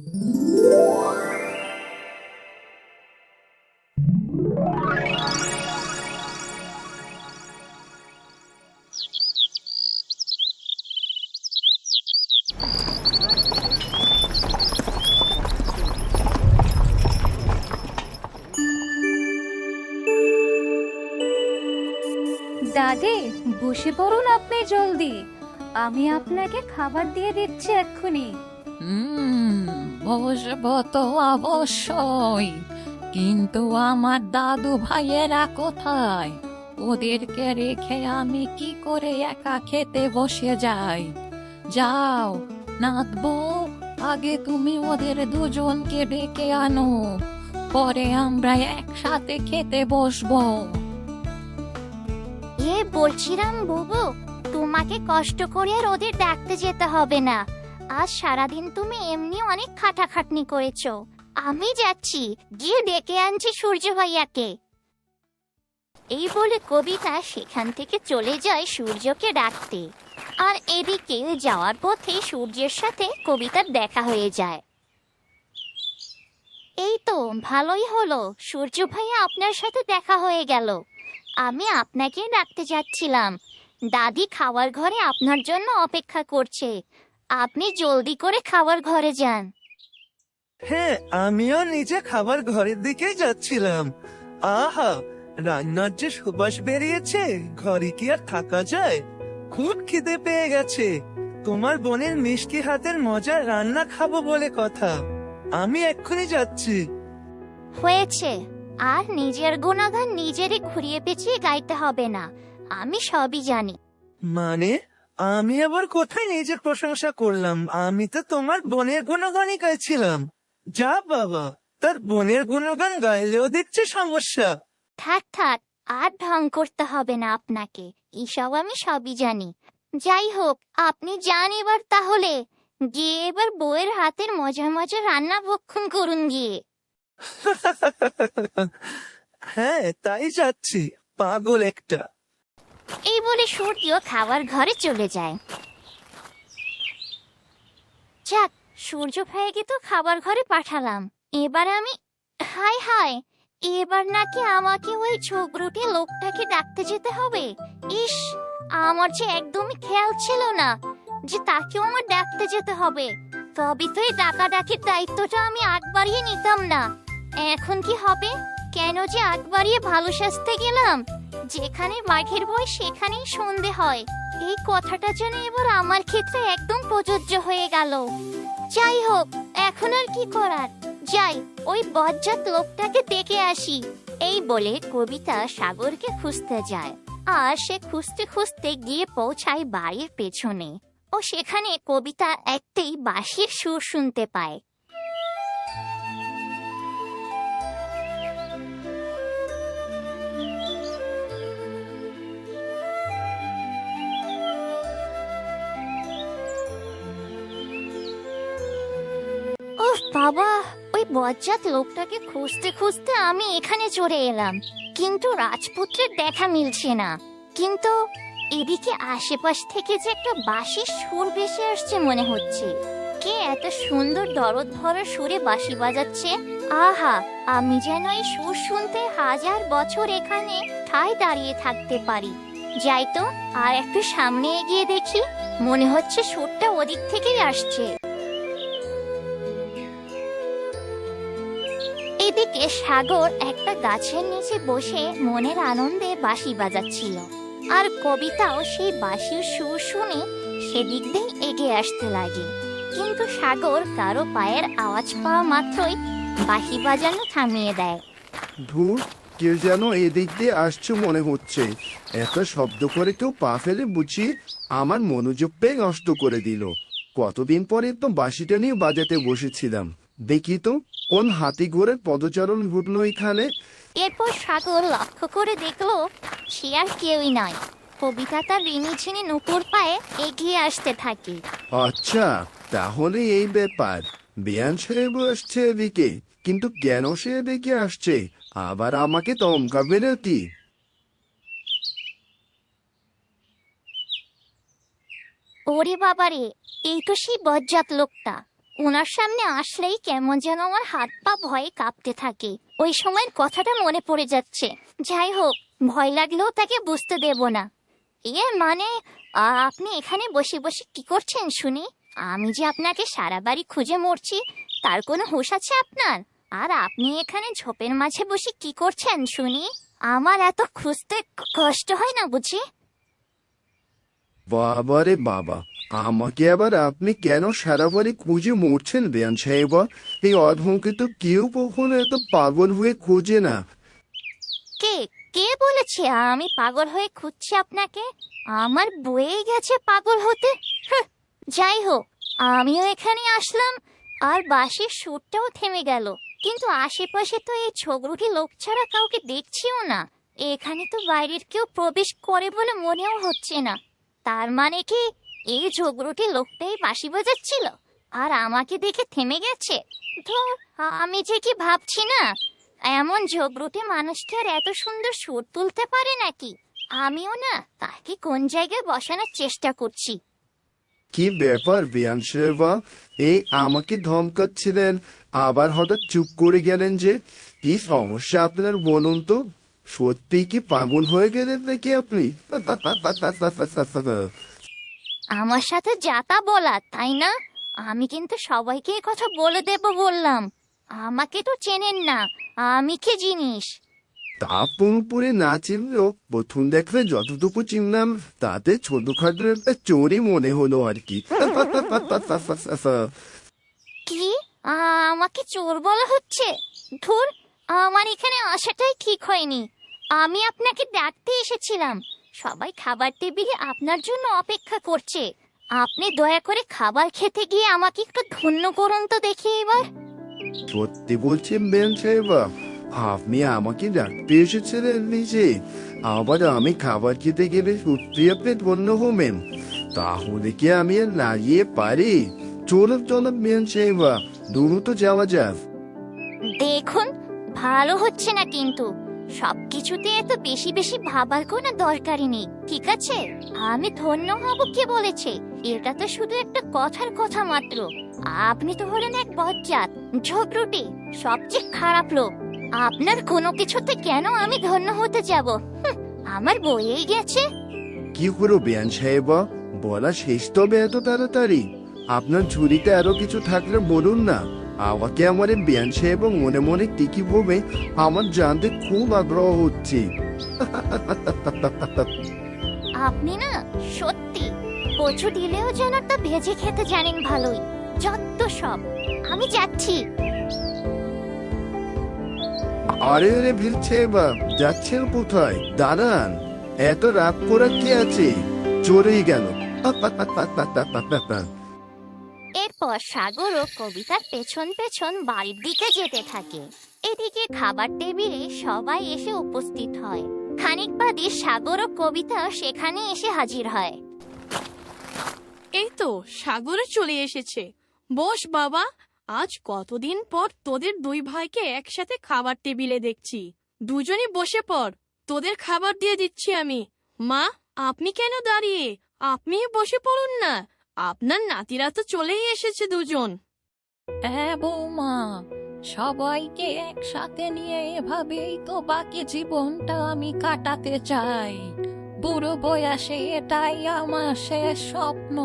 দাদি বসে পড়ুন আপনি জলদি। আমি আপনাকে খাবার দিয়ে দিচ্ছি এক্ষুনি। হুম। বসবো তো অবশ্যই, কিন্তু আমার দাদু ভাইয়েরা কোথায়? ওদেরকে রেখে আমি কি করে একা খেতে বসে যাই? যাও নাতবো আগে তুমি ওদের দুজনকে ডেকে আনো, পরে আমরা একসাথে খেতে বসবো। এ বলছিলাম বুবু, তোমাকে কষ্ট করে আর ওদের ডাকতে যেতে হবে না। আজ সারাদিন তুমি এমনি অনেক খাটাখাটনি করেছ। আমি যাচ্ছি, গিয়ে ডেকে আনছি সূর্য ভাইয়াকে। এই বলে কবিতা সেখান থেকে চলে যায় সূর্যকে ডাকতে। আর এদিকে যাওয়ার পথে সূর্যের সাথে কবিতার দেখা হয়ে যায়। এই তো, ভালোই হলো। সূর্য ভাইয়া আপনার সাথে দেখা হয়ে গেল। আমি আপনাকে ডাকতে যাচ্ছিলাম। দাদি খাওয়ার ঘরে আপনার জন্য অপেক্ষা করছে। আপনি জলদি করে খাবার ঘরে যান। হ্যাঁ আমিও নিজে খাবার ঘরের দিকেই যাচ্ছিলাম। আহা রান্নার যে সুবাস বেরিয়েছে ঘরে কি আর থাকা যায়? খুব খিদে পেয়ে গেছে। তোমার বোনের মিষ্টি হাতের মজার রান্না খাব বলে কথা। আমি এক্ষুনি যাচ্ছি। হয়েছে। আর নিজের গুণাগান নিজেরই ঘুরিয়ে পেঁচিয়ে গাইতে হবে না। আমি সবই জানি। মানে? আমি আবার কোথায় নিজের প্রশংসা করলাম? আমি তো তোমার বোনের গুণগানই গাইছিলাম। যা বাবা তার বোনের গুণগান গাইলেও দেখছে সমস্যা। থাক থাক আর ঢং করতে হবে না আপনাকে। এসব আমি সবই জানি। যাই হোক আপনি যান এবার তাহলে। গিয়ে এবার বউয়ের হাতের মজা মজা রান্না ভক্ষণ করুন গিয়ে। হ্যাঁ তাই যাচ্ছি। পাগল একটা। এই বলে সূর্য খাবার ঘরে চলে যায়। যাক, সূর্য ভাইকে তো খাবার ঘরে পাঠালাম। এবার আমি হাই হাই এবার নাকি আমাকে ওই ছোকরুটে লোকটাকে ডাকতে যেতে হবে? ইস, আমার যে একদমই খেয়াল ছিল না যে তাকেও আমার ডাকতে যেতে হবে। তবে তো এই ডাকাডাকির দায়িত্বটা আমি আগ বাড়িয়ে নিতাম না। এখন কি হবে? কেন যে আগ বাড়িয়ে ভালো সাজতে গেলাম? যেখানে মাঘের বই সেখানেই সন্ধে হয়। এই কথাটা যেন এবার আমার ক্ষেত্রে একদম প্রযোজ্য হয়ে গেল। যাই হোক, এখন আর কি করার? যাই, ওই বজ্জাত লোকটাকে ডেকে আসি। এই বলে কবিতা সাগরকে খুঁজতে যায়। আর সে খুঁজতে খুঁজতে গিয়ে পৌঁছায় বাড়ির পেছনে। ও সেখানে কবিতা একটাই বাঁশির সুর শুনতে পায়। বাবা, ওই বজ্জাত লোকটাকে খুঁজতে খুঁজতে আমি এখানে চলে এলাম। কিন্তু রাজপুত্রের দেখা মিলছে না। কিন্তু এদিকে আশেপাশ থেকে যে একটা বাঁশির সুর ভেসে আসছে মনে হচ্ছে। কে এত সুন্দর দরদ ভরা সুরে বাঁশি বাজাচ্ছে। আহা, আমি যেন এই সুর শুনতে হাজার বছর এখানে ঠায় দাঁড়িয়ে থাকতে পারি। যাই তো, আর একটু সামনে এগিয়ে দেখি। মনে হচ্ছে সুরটা ওদিক থেকেই আসছে। এদিকে সাগর একটা গাছের নিচে বসে মনের আনন্দে বাঁশি বাজাচ্ছিল। আর কবিতাও সেই বাঁশির সুর শুনে সেদিক দিয়ে এগিয়ে আসতে লাগে কিন্তু সাগর কারও পায়ের আওয়াজ পাওয়া মাত্রই বাঁশি বাজানো থামিয়ে দেয়। ধুর, কেউ যেন এদিক দিয়ে আসছে মনে হচ্ছে। এত শব্দ করে কেউ পা ফেলে বুঝি আমার মনোযোগটাই নষ্ট করে দিল। কতদিন পরে তো বাঁশিটা নিয়ে বাজাতে বসেছিলাম। দেখি তো কোন হাতি ঘোড়ের পদচারণ ঘটলো এখানে? এরপর সাগর লক্ষ্য করে দেখল সে আর কেউই নয়। কবিতা তার রিমি ঝিনি নুপুর পায়ে এগিয়ে আসতে থাকে। আচ্ছা তাহলে এই ব্যাপার। বিয়ান সাহেব আসছে এদিকে কিন্তু কেন সে এদিকে আসছে? আবার আমাকে তমকাবে নাকি ওরে বাবারে এই তো সেই বজ্জাত লোকটা। ওনার সামনে আসলেই কেমন যেন আমার হাত পা ভয়ে কাঁপতে থাকে। ওই সময়ের কথাটা মনে পড়ে যাচ্ছে। যাই হোক, ভয় লাগলেও তাকে বুঝতে দেব না। ইয়ে মানে আপনি এখানে বসে বসে কি করছেন শুনি? আমি যে আপনাকে সারা বাড়ি খুঁজে মরছি, তার কোনো হুঁশ আছে আপনার? আর আপনি এখানে ঝোপের মাঝে বসে কি করছেন শুনি? আমার এত খুঁজতে কষ্ট হয় না বুঝি? বাবারে বাবা আমাকে আবার আপনি কেন সারা বাড়ি খুঁজে মরছেন, বেয়ান সাহেবা? এই অধমকে তো কেউ কখনো এত পাগল হয়ে খোঁজে না। কে কে বলেছে আমি পাগল হয়ে খুঁজছি আপনাকে? আমার বয়ে গেছে পাগল হতে। যাই হোক, আমিও এখানে আসলাম, আর বাসের সুরটাও থেমে গেল। কিন্তু আশেপাশে তো এই ঝগড়ুটি লোক ছাড়া কাউকে দেখছিও না। এখানে তো বাইরের কেউ প্রবেশ করে বলে মনেও হচ্ছে না। তার মানে কি এই ঝগড়ুটি লোকটাই বাঁশি বাজাচ্ছিল, আর আমাকে দেখে থেমে গেছে। ধর, আমি যে কি ভাবছি না? এমন ঝগড়ুটে মানুষকে আর এত সুন্দর সুর তুলতে পারে নাকি? আমিও না, তাকে কোন জায়গায় বসানোর চেষ্টা করছি। কি ব্যাপার, বেয়ান সাহেবা এই আমাকে ধমকাচ্ছিলেন, আবার হঠাৎ চুপ করে গেলেন যে, কি সমস্যা আপনার বলুন তো? সত্যি কি পাগল হয়ে গেলেন নাকি আপনি? আমার সাথে যাতা বলা তাই না? আমি কিন্তু সবাইকে এ কথা বলে দেব বললাম। আমাকে তো চেনেন না আমি কি জিনিস? তা পুরোপুরি না চিনলেও প্রথম দেখলে যতটুকু চিনলাম তাতে ছোটখাটো একটা চোরই মনে হলো আর কি। কি? আমাকে চোর বলা হচ্ছে? ধুর আমার এখানে আসাটাই ঠিক হয়নি। আমি আপনাকে ডাকতে এসেছিলাম। সবাই খাবার টেবিলে আপনার জন্য অপেক্ষা করছে। আপনি দয়া করে খাবার খেতে গিয়ে আমাকে একটু ধন্য করুন তো দেখি এবার। সত্যি বলছেন বেন সাহেবা আপনি আমাকে ডাকতে এসেছিলেন নিজে। আবার আমি খাবার খেতে গেলে সত্যি আপনি ধন্য হবেন। তাহলে কি আমি আর না গিয়ে পারি? চলুন চলুন বেন সাহেবা দ্রুত যাওয়া যাক। দেখুন ভালো হচ্ছে না কিন্তু। সবকিছুতে এত বেশি বেশি ভাবার কোনো দরকারই নেই, ঠিক আছে? আমি ধন্য হব কে বলেছে? এটা তো শুধু একটা কথার কথা মাত্র। আপনি তো হলেন এক বজ্জাত, ঝগড়ুটি, সবচেয়ে খারাপ লোক। আপনার কোনো কিছুতে কেন আমি ধন্য হতে যাব? আমার বইয়েই গেছে। কি করো বেয়ান সাহেবা? বলা শেষ তবে এত তাড়াতাড়ি। আপনার ঝুড়িতে আরও কিছু থাকলে বলুন না। আমাকে আমার এই বেয়ান সাহেব মনে মনে টিকি ভবে আমার জানতে খুব আগ্রহ হচ্ছে। আপনি না সত্যি কচু দিলেও যেন তা ভেজে খেতে জানেন ভালোই যত সব। আমি যাচ্ছি। আরে আরে ভিল সাহেবা যাচ্ছেন কোথায়? দাঁড়ান এত রাগ করার কি আছে? চলেই গেল। এরপর সাগর ও কবিতার পেছন পেছন বাড়ির দিকে যেতে থাকে। এদিকে খাবার টেবিলে সবাই এসে উপস্থিত হয়। খানিক বাদে সাগর ও কবিতা সেখানে এসে হাজির হয়। এই তো, সাগরে চলে এসেছে। বস বাবা, আজ কতদিন পর তোদের দুই ভাইকে একসাথে খাবার টেবিলে দেখছি। দুজনই বসে পড়, তোদের খাবার দিয়ে দিচ্ছি আমি। মা, আপনি কেন দাঁড়িয়ে? আপনি বসে পড়ুন না। আপনার নাতিরা তো চলেই এসেছে দুজন। হ্যাঁ বৌমা, সবাইকে একসাথে নিয়ে এভাবেই তো বাকি জীবনটা আমি কাটাতে চাই। বুড়ো বয়সে এটাই আমার শেষ স্বপ্ন।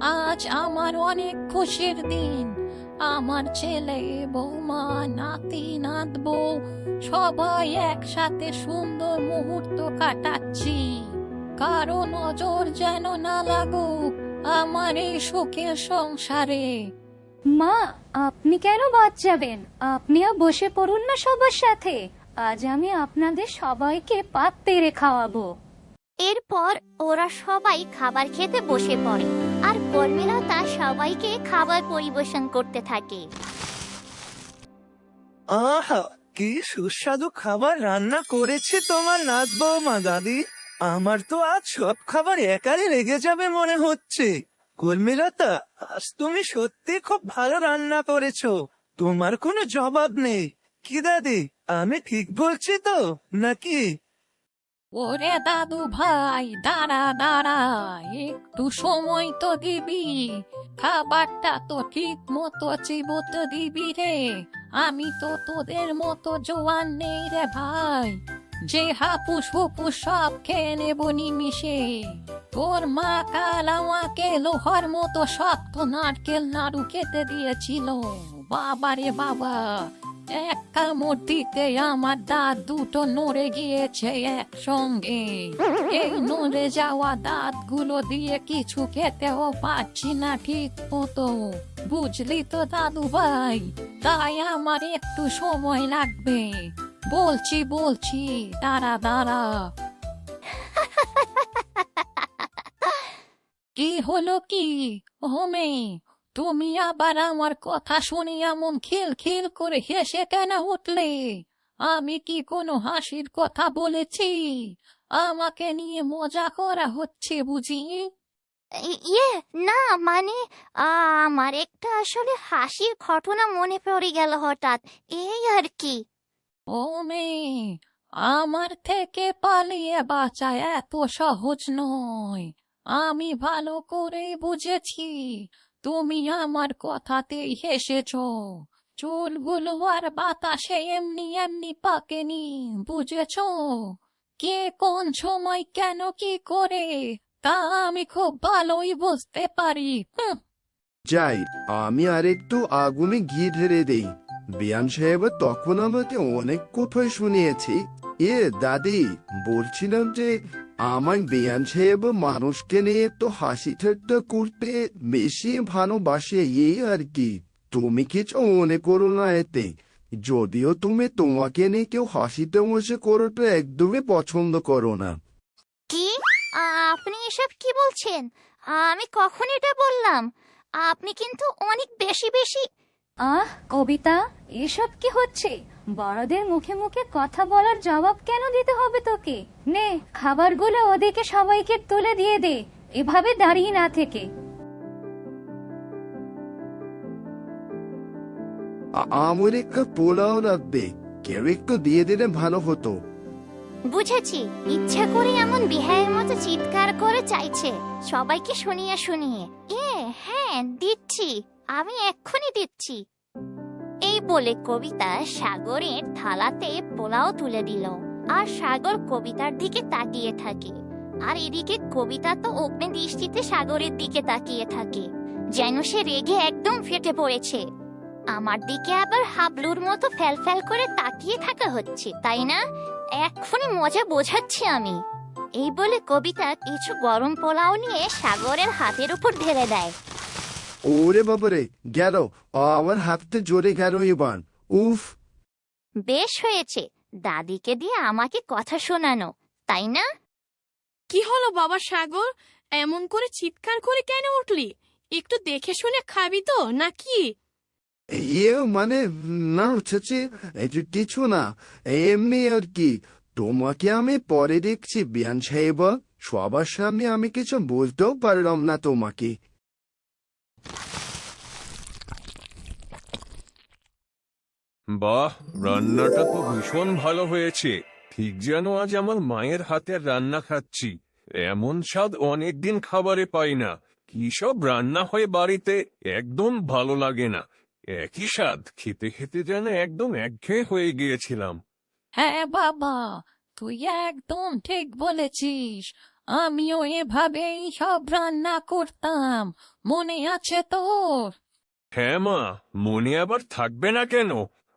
আজ আমার অনেক খুশির দিন। আমার ছেলে, বৌমা, নাতি নাতবো সবাই একসাথে সুন্দর মুহূর্ত কাটাচ্ছি। কারও নজর যেন না লাগুক। আমার এই সুখের সংসারে। মা আপনি কেন বাদ যাবেন? আপনিও বসে পড়ুন না সবার সাথে। আজ আমি আপনাদের সবাইকে পাত পেরে খাওয়াবো। এরপর ওরা সবাই খাবার খেতে বসে পড়ে আর কর্মীরা তা সবাইকে খাবার পরিবেশন করতে থাকে। আহা কি সুস্বাদু খাবার রান্না করেছে তোমার নাচ বৌমা দাদি। আমার তো আজ সব খাবার একারে রেগে যাবে মনে হচ্ছে। কর্মীলতা আজ তুমি সত্যি খুব ভালো রান্না করেছ। তোমার কোনো জবাব নেই। কি দাদি, আমি ঠিক বলছি তো, নাকি? ওরে দাদু ভাই, দাঁড়া দাঁড়া, একটু সময় তো দিবি। খাবারটা তো ঠিক মতো চিবোতে দিবি রে। আমি তো তোদের মতো জোয়ান নেই রে ভাই। যে হাপুস হুপুস সব খেয়ে নেব নিমিশে তোর মা কাল আমাকে লোহার মতো শক্ত নারকেল নাড়ু খেতে দিয়েছিল। বাবা রে বাবা, এক কামড় দিতে আমার দাঁত দুটো নড়ে গিয়েছে একসঙ্গে। এই নড়ে যাওয়া দাঁতগুলো দিয়ে কিছু খেতেও পাচ্ছি না ঠিক মতো বুঝলি তো দাদু ভাই তাই আমার একটু সময় লাগবে। বলছি বলছি। দাঁড়া দাঁড়া। কি হলো কি? হোমে তুমি আবার আমার কথা শুনে এমন খিল খিল করে হেসে কেন উঠলে? আমি কি কোনো হাসির কথা বলেছি? আমাকে নিয়ে মজা করা হচ্ছে বুঝি? ইয়ে না মানে আমার একটা আসলে হাসির ঘটনা মনে পড়ে গেল হঠাৎ। এই আর কি। ও মেয়ে আমার থেকে পালিয়ে বাঁচা এত সহজ নয়। আমি ভালো করে বুঝেছি, তুমি আমার কথাতেই হেসেছ। চুলগুলো আর বাতাসে এমনি এমনি পাকেনি, বুঝেছ? কে কোন সময় কেন কি করে, তা আমি খুব ভালোই বুঝতে পারি। যাই, আমি আর একটু আগুনে ঘি ঢেলে দেই। বিয়ান সাহেব, তখন আমাকে অনেক কথাই শুনিয়েছি। এ, দাদি, বলছিলাম যে আমার বিয়ান সাহেব মানুষকে নিয়ে তো হাসি ঠাট্টা করতে বেশি ভালোবাসে এই আর কি। তুমি কিছু মনে করো না এতে। যদিও তুমি তোমাকে নিয়ে কেউ হাসি তামাশা করাটা একদমই পছন্দ করো না। কি? আপনি এসব কি বলছেন? আমি কখন এটা বললাম? আপনি কিন্তু অনেক বেশি বেশি আহ কবিতা এসব কি হচ্ছে? বড়দের মুখে মুখে কথা বলার জবাব কেন দিতে হবে তোকে? নে খাবারগুলো ওদিকে সবাইকে তুলে দিয়ে দে এভাবে দাঁড়িয়ে না থেকে। আমার একটা পোলাও লাগবে। কেউ একটু দিয়ে দিলে ভালো হতো। বুঝেছি ইচ্ছা করে এমন বিহায়ের মতো চিৎকার করে চাইছে। সবাইকে শুনিয়ে শুনিয়ে। এ হ্যাঁ দিচ্ছি। আমি এক্ষুনি দিচ্ছি। এই বলে কবিতা সাগরের থালাতে পোলাও তুলে দিল আর সাগর কবিতার দিকে তাকিয়ে থাকে। আর এদিকে কবিতা তো অগ্নি দৃষ্টিতে সাগরের দিকে তাকিয়ে থাকে, যেন সে রেগে একদম ফেটে পড়েছে। আমার দিকে আবার হাবলুর মতো ফ্যাল ফ্যাল করে তাকিয়ে থাকা হচ্ছে, তাই না? এক্ষুনি মজা বোঝাচ্ছি আমি। এই বলে কবিতা কিছু গরম পোলাও নিয়ে সাগরের হাতের উপর ঢেলে দেয়। ওরে বাবারে গেল। আমার হাতটা জোরে গেল এবার। উফ। বেশ হয়েছে। দাদিকে দিয়ে আমাকে কথা শোনানো তাই না? কি হলো বাবা সাগর? এমন করে চিৎকার করে কেন উঠলি? একটু দেখে শুনে খাবি তো নাকি? ইয়ে মানে না হচ্ছে এটা কিছু না এমনি আর কি। তোমাকে আমি পরে দেখছি বিয়ান সাহেব। সবার সামনে আমি কিছু বলতেও পারলাম না তোমাকে। বাহ রান্নাটা তো ভীষণ ভালো হয়েছে। ঠিক যেন আজ আমার মায়ের হাতের রান্না খাচ্ছি। এমন স্বাদ অনেকদিন খাবারে পাই না। কি সব রান্না হয়ে বাড়িতে একদম ভালো লাগে না। একই স্বাদ খেতে খেতে যেন একদম একঘেয়ে হয়ে গিয়েছিলাম। হ্যাঁ বাবা তুই একদম ঠিক বলেছিস। আমিও এভাবেই সব রান্না করতাম। মনে আছে তোর? হ্যাঁ মা মনে আবার থাকবে না কেন?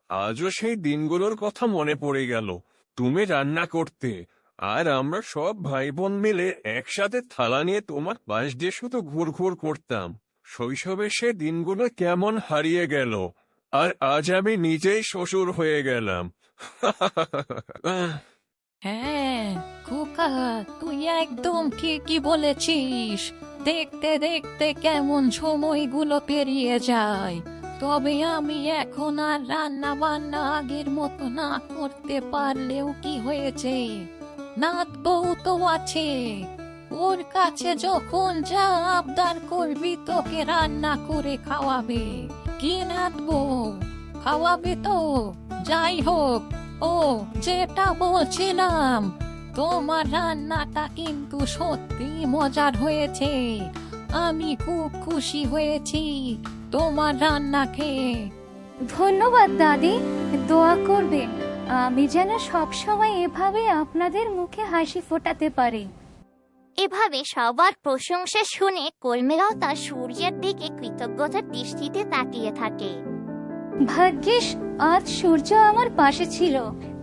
আজও সেই দিনগুলোর কথা মনে পড়ে গেল। তুমি রান্না করতে আর আমরা সব ভাই বোন মিলে একসাথে থালা নিয়ে তোমার পাশ দিয়ে শুধু ঘুরঘুর করতাম। শৈশবে সে দিনগুলো কেমন হারিয়ে গেল। আর আজ আমি নিজেই শ্বশুর হয়ে গেলাম। হ্যাঁ খোকা, তুই একদম ঠিকই বলেছিস। দেখতে দেখতে কেমন সময়গুলো পেরিয়ে যায়। তবে আমি এখন আর রান্না বান্না আগের মতো না করতে পারলেও কি হয়েছে? নাত বউ তো আছে। ওর কাছে যখন যা আবদার করবি তোকে রান্না করে খাওয়াবে। কি নাত বউ? খাওয়াবে তো। যাই হোক, ও যেটা বলছিলাম, তোমার রান্নাটা কিন্তু সত্যি মজার হয়েছে। আমি খুব খুশি হয়েছি তোমার রান্না খেয়ে ধন্যবাদ দাদি দোয়া করবেন। আমি যেন সবসময় এভাবে আপনাদের মুখে হাসি ফোটাতে পারি। এভাবে সবার প্রশংসা শুনে কর্মীরাও তার সূর্যের দিকে কৃতজ্ঞতার দৃষ্টিতে তাকিয়ে থাকে। ভাগ্যিস আজ সূর্য আমার পাশে ছিল।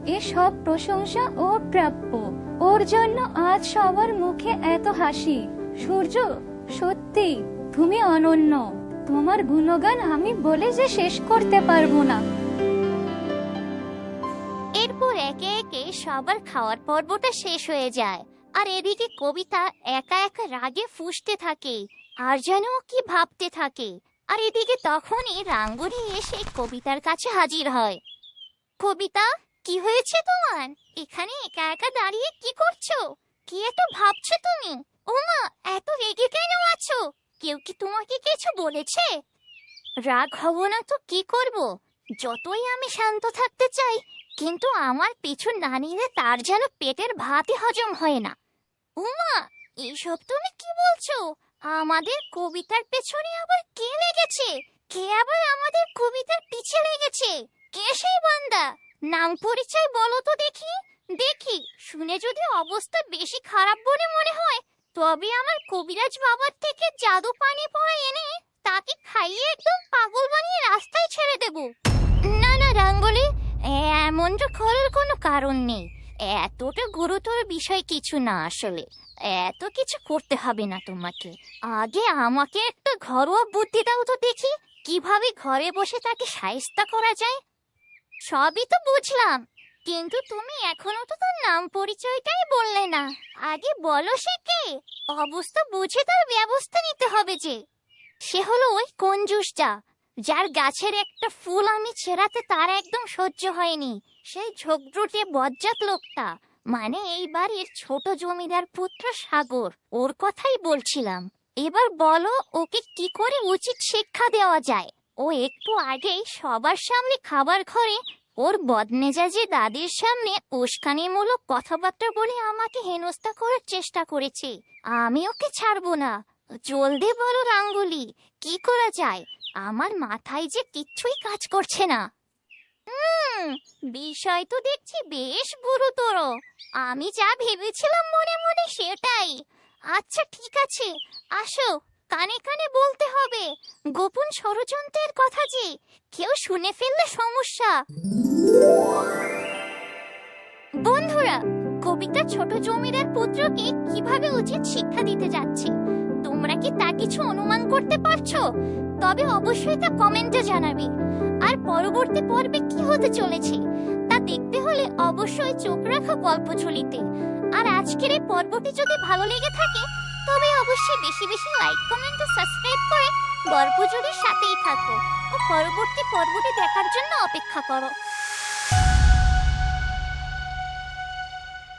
এ সব প্রশংসা ওর প্রাপ্য। ওর জন্য আজ সবার মুখে এত হাসি। সূর্য সত্যি, তুমি অনন্য। তোমার গুণগান আমি বলে যে শেষ করতে পারব না। এরপর একে একে সবার খাওয়ার পর্বটা শেষ হয়ে যায়। আর এদিকে কবিতা একা একা রাগে ফুঁসতে থাকে, আর যেন কি ভাবতে থাকে। আর এদিকে তখনই রাঙ্গুরি এসে কবিতার কাছে হাজির হয়। কবিতা, কি হয়েছে তোমার? এখানে একা একা দাঁড়িয়ে কি করছ? কি এত ভাবছ তুমি? ওমা, এত রেগে কেন আছো? কেউ কি তোমাকে কিছু বলেছে? রাগ হব না তো কি করব? যতই আমি শান্ত থাকতে চাই, কিন্তু আমার পিছু না নিলে তার যেন পেটের ভাতই হজম হয় না। উমা এইসব তুমি কি বলছো? আমাদের কবিতার পেছনে আবার কে লেগেছে? কে আবার আমাদের কবিতার পিছে লেগেছে? কে সেই বান্দা? নাম পরিচয় বলো তো দেখি। দেখি, শুনে যদি অবস্থা বেশি খারাপ বলে মনে হয় তবে আমার কবিরাজ বাবার থেকে জাদু পানি পড়া এনে তাকে খাইয়ে একদম পাগল বানিয়ে রাস্তায় ছেড়ে দেব। না না, রাঙ্গলি এমনটা করার কোনো কারণ নেই। এতটা গুরুতর বিষয় কিছু না আসলে। এত কিছু করতে হবে না তোমাকে। আগে আমাকে একটা ঘরোয়া বুদ্ধি দাও তো দেখি, কীভাবে ঘরে বসে তাকে সায়স্তা করা যায়। সবই তো বুঝলাম। কিন্তু তুমি এখনও তো তার নাম পরিচয়টাই বললে না। আগে বলো সে কে? অবস্থা বুঝে তার ব্যবস্থা নিতে হবে যে, সে হলো ওই কঞ্জুসটা, যার গাছের একটা ফুল আমি ছেড়াতে তার একদম সহ্য হয়নি। সেই ঝোপঝুটে বজ্জাত লোকটা মানে এই বাড়ির ছোট জমিদার পুত্র সাগর, ওর কথাই বলছিলাম। এবার বলো ওকে কি করে উচিত শিক্ষা দেওয়া যায়? ও একটু আগেই সবার সামনে খাবার ঘরে ওর বদমেজাজি দাদির সামনে উস্কানিমূলক কথাবার্তা বলে আমাকে হেনস্থা করার চেষ্টা করেছে। আমি ওকে ছাড়বো না। জলদি বলো রাঙ্গুলি, কি করা যায়? আমার মাথায় যে কিচ্ছুই কাজ করছে না। হুম, বিষয় তো দেখছি বেশ গুরুতর। আমি যা ভেবেছিলাম মনে মনে সেটাই। আচ্ছা ঠিক আছে। আসো কানে কানে বলতে হবে। গোপন ষড়যন্ত্রের কথা যে, কেউ শুনে ফেললে সমস্যা। বন্ধুরা, কবিতা ছোট জমিদার পুত্রকে কীভাবে উচিত শিক্ষা দিতে যাচ্ছে? তোমরা কি তা কিছু অনুমান করতে পারছ? তবে অবশ্যই তা কমেন্টে জানাবে। আর পরবর্তী পর্বে কি হতে চলেছে, তা দেখতে হলে অবশ্যই চোখ রাখা গল্প ঝুলিতে আর আজকের এই পর্বটি যদি ভালো লেগে থাকে তবে অবশ্যই বেশি বেশি লাইক কমেন্ট ও সাবস্ক্রাইব করে গল্প জুড়ির সাথেই থাকো। ও পরবর্তী পর্বটি দেখার জন্য অপেক্ষা করো।